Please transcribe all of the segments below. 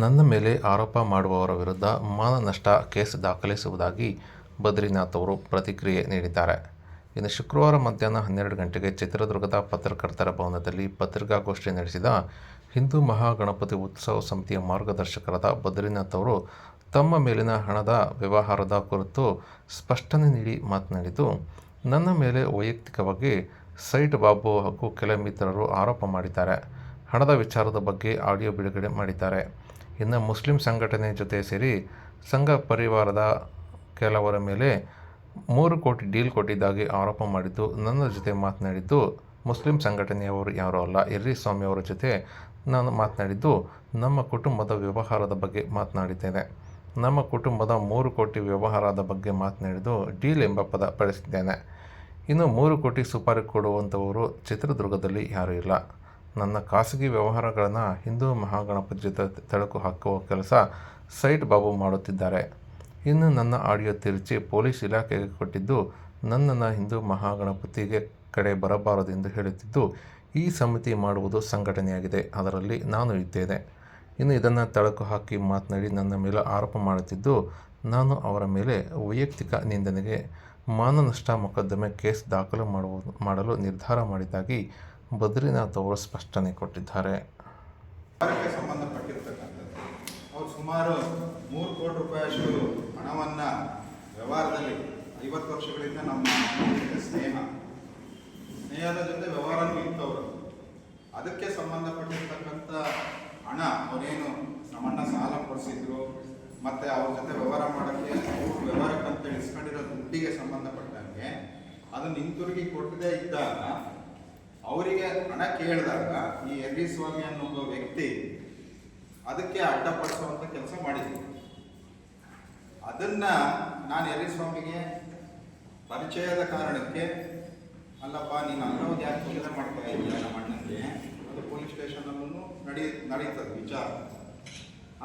ನನ್ನ ಮೇಲೆ ಆರೋಪ ಮಾಡುವವರ ವಿರುದ್ಧ ಮಾನನಷ್ಟ ಕೇಸ್ ದಾಖಲಿಸುವುದಾಗಿ ಬದ್ರಿನಾಥ್ ಅವರು ಪ್ರತಿಕ್ರಿಯೆ ನೀಡಿದ್ದಾರೆ. ಇನ್ನು ಶುಕ್ರವಾರ ಮಧ್ಯಾಹ್ನ ಹನ್ನೆರಡು ಗಂಟೆಗೆ ಚಿತ್ರದುರ್ಗದ ಪತ್ರಕರ್ತರ ಭವನದಲ್ಲಿ ಪತ್ರಿಕಾಗೋಷ್ಠಿ ನಡೆಸಿದ ಹಿಂದೂ ಮಹಾಗಣಪತಿ ಉತ್ಸವ ಸಮಿತಿಯ ಮಾರ್ಗದರ್ಶಕರಾದ ಬದ್ರಿನಾಥ್ ಅವರು ತಮ್ಮ ಮೇಲಿನ ಹಣದ ವ್ಯವಹಾರದ ಕುರಿತು ಸ್ಪಷ್ಟನೆ ನೀಡಿ ಮಾತನಾಡಿದ್ದು, ನನ್ನ ಮೇಲೆ ವೈಯಕ್ತಿಕವಾಗಿ ಸೈಟ್ ಬಾಬು ಹಾಗೂ ಕೆಲ ಮಿತ್ರರು ಆರೋಪ ಮಾಡಿದ್ದಾರೆ. ಹಣದ ವಿಚಾರದ ಬಗ್ಗೆ ಆಡಿಯೋ ಬಿಡುಗಡೆ ಮಾಡಿದ್ದಾರೆ. ಇನ್ನು ಮುಸ್ಲಿಂ ಸಂಘಟನೆ ಜೊತೆ ಸೇರಿ ಸಂಘ ಪರಿವಾರದ ಕೆಲವರ ಮೇಲೆ ಮೂರು ಕೋಟಿ ಡೀಲ್ ಕೊಟ್ಟಿದ್ದಾಗಿ ಆರೋಪ ಮಾಡಿದ್ದು, ನನ್ನ ಜೊತೆ ಮಾತನಾಡಿದ್ದು ಮುಸ್ಲಿಂ ಸಂಘಟನೆಯವರು ಯಾರೂ ಅಲ್ಲ. ಸ್ವಾಮಿ ಅವರ ಜೊತೆ ನಾನು ಮಾತನಾಡಿದ್ದು, ನಮ್ಮ ಕುಟುಂಬದ ವ್ಯವಹಾರದ ಬಗ್ಗೆ ಮಾತನಾಡಿದ್ದೇನೆ. ನಮ್ಮ ಕುಟುಂಬದ ಮೂರು ಕೋಟಿ ವ್ಯವಹಾರದ ಬಗ್ಗೆ ಮಾತನಾಡಿದ್ದು, ಡೀಲ್ ಎಂಬ ಪದ ಬಳಸಿದ್ದೇನೆ. ಇನ್ನು ಮೂರು ಕೋಟಿ ಸುಪಾರಿ ಕೊಡುವಂಥವರು ಚಿತ್ರದುರ್ಗದಲ್ಲಿ ಯಾರೂ ಇಲ್ಲ. ನನ್ನ ಖಾಸಗಿ ವ್ಯವಹಾರಗಳನ್ನು ಹಿಂದೂ ಮಹಾಗಣಪತಿ ಜೊತೆ ತಳಕು ಹಾಕುವ ಕೆಲಸ ಸೈಟ್ ಬಾಬು ಮಾಡುತ್ತಿದ್ದಾರೆ. ಇನ್ನು ನನ್ನ ಆಡಿಯೋ ತಿರುಚಿ ಪೊಲೀಸ್ ಇಲಾಖೆಗೆ ಕೊಟ್ಟಿದ್ದು ನನ್ನನ್ನು ಹಿಂದೂ ಮಹಾಗಣಪತಿಗೆ ಕಡೆ ಬರಬಾರದೆಂದು ಹೇಳುತ್ತಿದ್ದು, ಈ ಸಮಿತಿ ಮಾಡುವುದು ಸಂಘಟನೆಯಾಗಿದೆ. ಅದರಲ್ಲಿ ನಾನು ಇದ್ದೇನೆ. ಇನ್ನು ಇದನ್ನು ತಳಕು ಹಾಕಿ ಮಾತನಾಡಿ ನನ್ನ ಮೇಲೆ ಆರೋಪ ಮಾಡುತ್ತಿದ್ದು, ನಾನು ಅವರ ಮೇಲೆ ವೈಯಕ್ತಿಕ ನಿಂದನೆಗೆ ಮಾನನಷ್ಟ ಮೊಕದ್ದಮೆ ಕೇಸ್ ದಾಖಲು ಮಾಡುವ ಮಾಡಲು ನಿರ್ಧಾರ ಮಾಡಿದ್ದಾಗಿ ಬದ್ರಿನಾಥ್ ಅವರು ಸ್ಪಷ್ಟನೆ ಕೊಟ್ಟಿದ್ದಾರೆ. ಸಂಬಂಧಪಟ್ಟಿರ್ತಕ್ಕಂಥದ್ದು. ಅವ್ರು ಸುಮಾರು ಮೂರು ಕೋಟಿ ರೂಪಾಯಿಯಷ್ಟು ಹಣವನ್ನು ವ್ಯವಹಾರದಲ್ಲಿ ಐವತ್ತು ವರ್ಷಗಳಿಂದ ನಮ್ಮ ಸ್ನೇಹ, ಸ್ನೇಹದ ಜೊತೆ ವ್ಯವಹಾರನೂ ಇತ್ತವರು ಅದಕ್ಕೆ ಸಂಬಂಧಪಟ್ಟಿರ್ತಕ್ಕಂಥ ಹಣ ಅವರೇನು ನಮ್ಮಣ್ಣ ಸಾಲ ಕೊಡಿಸಿದ್ರು, ಮತ್ತೆ ಅವ್ರ ಜೊತೆ ವ್ಯವಹಾರ ಮಾಡೋಕ್ಕೆ ಅವ್ರು ವ್ಯವಹಾರಕ್ಕೆ ಅಂತ ಇಸ್ಕೊಂಡಿರೋ ದುಡ್ಡಿಗೆ ಸಂಬಂಧಪಟ್ಟಂಗೆ ಅದನ್ನ ಹಿಂತಿರುಗಿ ಕೊಡದೇ ಇದ್ದಾಗ ಅವರಿಗೆ ಹಣ ಕೇಳಿದಾಗ ಈ ಎರ್ರಿ ಸ್ವಾಮಿ ಅನ್ನೋ ಒಬ್ಬ ವ್ಯಕ್ತಿ ಅದಕ್ಕೆ ಅಡ್ಡಪಡಿಸುವಂತ ಕೆಲಸ ಮಾಡಿದ್ರು. ಅದನ್ನ ನಾನು ಎರ್ರಿ ಸ್ವಾಮಿಗೆ ಪರಿಚಯದ ಕಾರಣಕ್ಕೆ, ಅಲ್ಲಪ್ಪ, ನೀನು ಅನ್ನೋದು ಯಾಕೆ ತೊಂದರೆ ಮಾಡ್ತಾ ಇದೆಯಾ ನಮ್ಮ ಅಣ್ಣನಿಗೆ? ಅದು ಪೊಲೀಸ್ ಸ್ಟೇಷನಲ್ಲೂ ನಡಿ, ನಡೀತದೆ ವಿಚಾರ.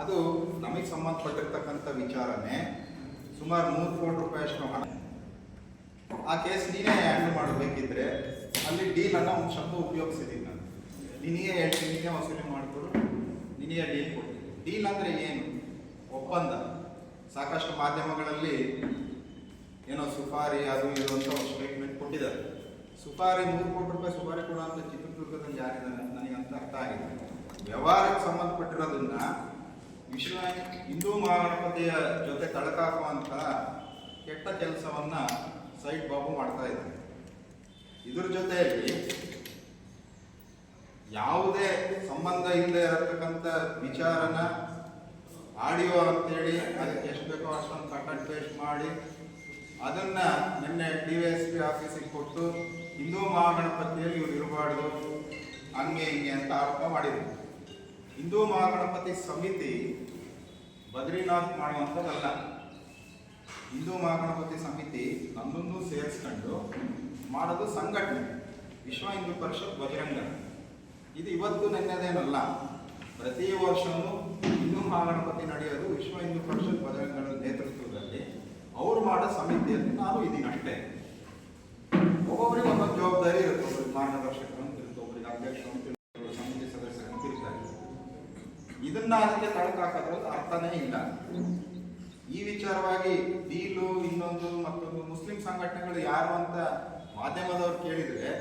ಅದು ನಮಗೆ ಸಂಬಂಧಪಟ್ಟಿರ್ತಕ್ಕಂಥ ವಿಚಾರನೇ. ಸುಮಾರು ಮೂರು ಕೋಟಿ ರೂಪಾಯಿಯಷ್ಟು ಹಣ. ಆ ಕೇಸ್ ನೀನೇ ಹ್ಯಾಂಡಲ್ ಮಾಡಬೇಕಿದ್ರೆ ಅಲ್ಲಿ ಡೀಲ್ ಅನ್ನೋ ಒಂದು ಶಬ್ದ ಉಪಯೋಗಿಸಿದ್ದೀನಿ. ನಾನು ನಿನಗೆ ಹೇಳ್ತೀನಿ ನೀನೇ ವಸೂಲಿ ಮಾಡಿಕೊಡು. ನಿನಗೆ ಡೀಲ್ ಕೊಡ್ತೀನಿ ಡೀಲ್ ಅಂದರೆ ಏನು? ಒಪ್ಪಂದ. ಸಾಕಷ್ಟು ಮಾಧ್ಯಮಗಳಲ್ಲಿ ಏನೋ ಸುಪಾರಿ ಅದು ಇದು ಒಂದು ಸ್ಟೇಟ್ಮೆಂಟ್ ಕೊಟ್ಟಿದ್ದಾರೆ. ಸುಪಾರಿ ನೂರು ಕೋಟಿ ರೂಪಾಯಿ ಸುಪಾರಿ ಕೊಡ ಅಂತ ಚಿತ್ರದುರ್ಗದಲ್ಲಿ ಯಾರಿದ್ದಾರೆ ಅಂತ ಅರ್ಥ ಆಗಿದೆ. ವ್ಯವಹಾರಕ್ಕೆ ಸಂಬಂಧಪಟ್ಟಿರೋದನ್ನ ವಿಶ್ವ ಹಿಂದೂ ಮಹಾಗಣಪತಿಯ ಜೊತೆ ತಳಕಾಕುವಂತಹ ಕೆಟ್ಟ ಕೆಲಸವನ್ನ ಸೈಟ್ ಬಾಬು ಮಾಡ್ತಾ ಇದ್ದಾರೆ. ಇದ್ರ ಜೊತೆಯಲ್ಲಿ ಯಾವುದೇ ಸಂಬಂಧ ಇಲ್ಲದೆ ಇರತಕ್ಕಂಥ ವಿಚಾರನ ಆಡಿಯೋ ಅಂತೇಳಿ ಅದಕ್ಕೆ ಎಷ್ಟು ಬೇಕೋ ಅಷ್ಟೊಂದು ಕಟ್ ಪೇಸ್ಟ್ ಮಾಡಿ ಅದನ್ನ ನಿನ್ನೆ ಡಿ ವೈ ಎಸ್ ಪಿ ಆಫೀಸಿಗೆ ಕೊಟ್ಟು ಹಿಂದೂ ಮಹಾಗಣಪತಿಯಲ್ಲಿ ಇವ್ರು ಇರಬಾರ್ದು, ಹಂಗೆ ಹಿಂಗೆ ಅಂತ ಆರೋಪ ಮಾಡಿದ್ರು. ಹಿಂದೂ ಮಹಾಗಣಪತಿ ಸಮಿತಿ ಬದ್ರಿನಾಥ್ ಮಾಡುವಂಥದ್ದಲ್ಲ. ಹಿಂದೂ ಮಹಾಗಣಪತಿ ಸಮಿತಿ ನನ್ನನ್ನು ಸೇರಿಸ್ಕೊಂಡು ಮಾಡೋದು ಸಂಘಟನೆ, ವಿಶ್ವ ಹಿಂದೂ ಪರಿಷತ್ ಬಜರಂಗ. ಇದು ಇವತ್ತು ನೆನ್ನೆದೇನಲ್ಲ, ಪ್ರತಿ ವರ್ಷವೂ ಹಿಂದೂ ಮಹಾಗಣಪತಿ ನಡೆಯೋದು ವಿಶ್ವ ಹಿಂದೂ ಪರಿಷತ್ ಬಜರಂಗದ ನೇತೃತ್ವದಲ್ಲಿ ಅವರು ಮಾಡೋ ಸಮಿತಿಯಲ್ಲಿ ನಾನು ಇದ್ದೀನಿ ಅಷ್ಟೇ. ಒಬ್ಬೊಬ್ಬರಿಗೆ ಒಂದೊಂದು ಜವಾಬ್ದಾರಿ ಇರುತ್ತೆ ಒಬ್ಬರಿಗೆ ಮಾರ್ಗದರ್ಶಕರು ಅಂತ ಇರುತ್ತೆ ಒಬ್ಬರಿಗೆ ಅಧ್ಯಕ್ಷರು ಸಮಿತಿ ಸದಸ್ಯರು ಅಂತ ಇರ್ತಾರೆ. ಇದನ್ನ ಅದಕ್ಕೆ ತಳಕಾಕೋದು ಅರ್ಥನೇ ಇಲ್ಲ. ಈ ವಿಚಾರವಾಗಿ ಡೀಲು ಇನ್ನೊಂದು ಮತ್ತೊಂದು ಮುಸ್ಲಿಂ ಸಂಘಟನೆಗಳು ಯಾರು ಅಂತ ಮಾಧ್ಯಮದವ್ರು ಕೇಳಿದ್ರೆ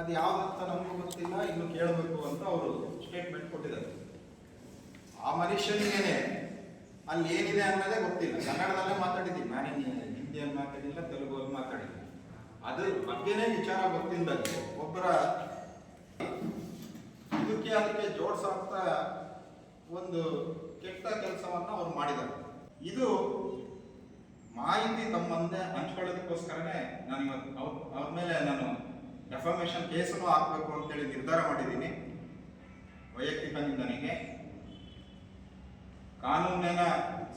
ಅದು ಯಾವ್ದಂತ ನಮಗೂ ಗೊತ್ತಿಲ್ಲ, ಇನ್ನು ಕೇಳಬೇಕು ಅಂತ ಅವರು ಸ್ಟೇಟ್ಮೆಂಟ್ ಕೊಟ್ಟಿದ್ದಾರೆ. ಆ ಮನುಷ್ಯನಿಗೇನೆ ಅಲ್ಲಿ ಏನಿದೆ ಅನ್ನೋದೇ ಗೊತ್ತಿಲ್ಲ. ಕನ್ನಡದಲ್ಲೇ ಮಾತಾಡಿದ್ದೀನಿ. ನಾನೇನು ಹಿಂದಿಯಲ್ಲಿ ಮಾತಾಡಿಲ್ಲ ತೆಲುಗಲ್ಲಿ ಮಾತಾಡಿದ್ದೀನಿ. ಅದ್ರ ಬಗ್ಗೆನೇ ವಿಚಾರ ಗೊತ್ತಿಲ್ಲ ಒಬ್ಬರ ಇದಕ್ಕೆ ಅದಕ್ಕೆ ಜೋಡ್ಸಾಕ್ತಾ ಒಂದು ಕೆಟ್ಟ ಕೆಲಸವನ್ನ ಅವ್ರು ಮಾಡಿದ್ದಾರೆ. ಇದು ಮಾಹಿತಿ ತಮ್ಮ ಮುಂದೆ ಹಂಚ್ಕೊಳ್ಳೋದಕ್ಕೋಸ್ಕರನೇ ನಾನು ಇವತ್ತು ಅವ್ರ ಅವ್ರ ಮೇಲೆ ನಾನು ಡೆಫಾಮೇಶನ್ ಕೇಸನ್ನು ಹಾಕಬೇಕು ಅಂತೇಳಿ ನಿರ್ಧಾರ ಮಾಡಿದ್ದೀನಿ. ವೈಯಕ್ತಿಕ ನಿಂದನೆಗೆ ಕಾನೂನಿನ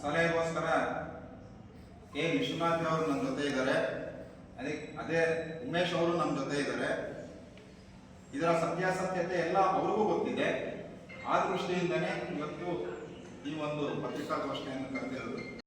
ಸಲಹೆಗೋಸ್ಕರ ಕೆ. ವಿಶ್ವನಾಥ್ ಅವರು ನನ್ನ ಜೊತೆ ಇದ್ದಾರೆ. ಅದೇ ಅದೇ ಉಮೇಶ್ ಅವರು ನಮ್ಮ ಜೊತೆ ಇದ್ದಾರೆ. ಇದರ ಸತ್ಯಾಸತ್ಯತೆ ಎಲ್ಲ ಅವ್ರಿಗೂ ಗೊತ್ತಿದೆ. ಆ ದೃಷ್ಟಿಯಿಂದನೇ ಇವತ್ತು ಈ ಒಂದು ಪತ್ರಿಕಾಗೋಷ್ಠಿಯನ್ನು ಕರೆದಿರೋದು.